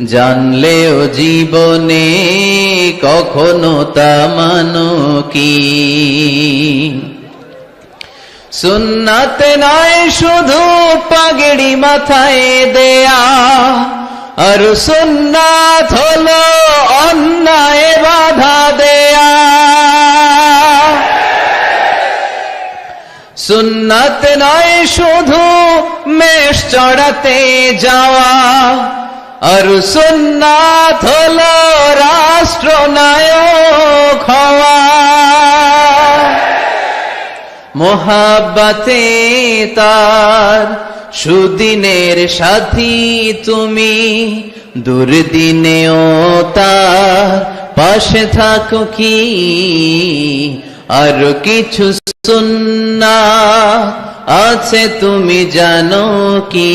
জানলেও জীবনে কখনো তা মানো কি? সুন্নাত নয় শুধু পাগড়ি মাথায় দেয়া, আর সুন্নাত হলো অন্যায় বাধা দেয়া। সুন্নাত নয় শুধু মেষ চড়াতে যাওয়া আর সুন্নাত হলো রাষ্ট্রনায়ক হওয়া। মোহাব্বতে তার সুদিনের সাথী তুমি, দুর্দিনেও তার পাশে থাকো কি? আর কিছু সুন্না আছে তুমি জানো কি?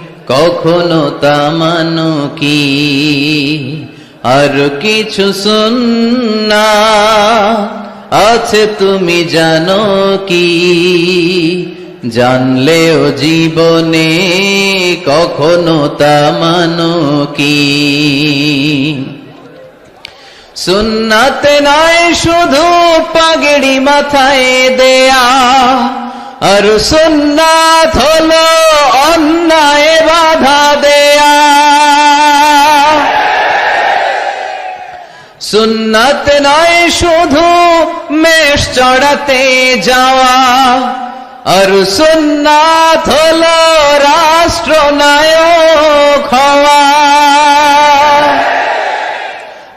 কখনো তা মানো কি? আর কিছু সুন্না আছে তুমি জানো কি? জানলেও জীবনে কখনো তা মানো কি? সুন্নাত নাই শুধু পাগড়ি মাথায় দেয়া, আর সুন্নাত হলো সুন্নাত নয়, শুধু মেষ চড়াতে যাওয়া। আর সুন্নাত হলো রাষ্ট্রনায়ক হওয়া।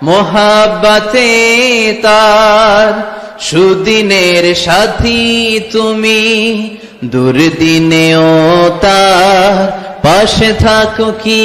মোহাব্বতে তার সুদিনের সাথী তুমি, দুর্দিনেও তার পাশে থাকো কি?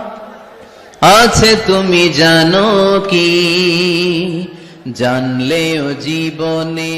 আছে তুমি জানো কি? জানলেও জীবনে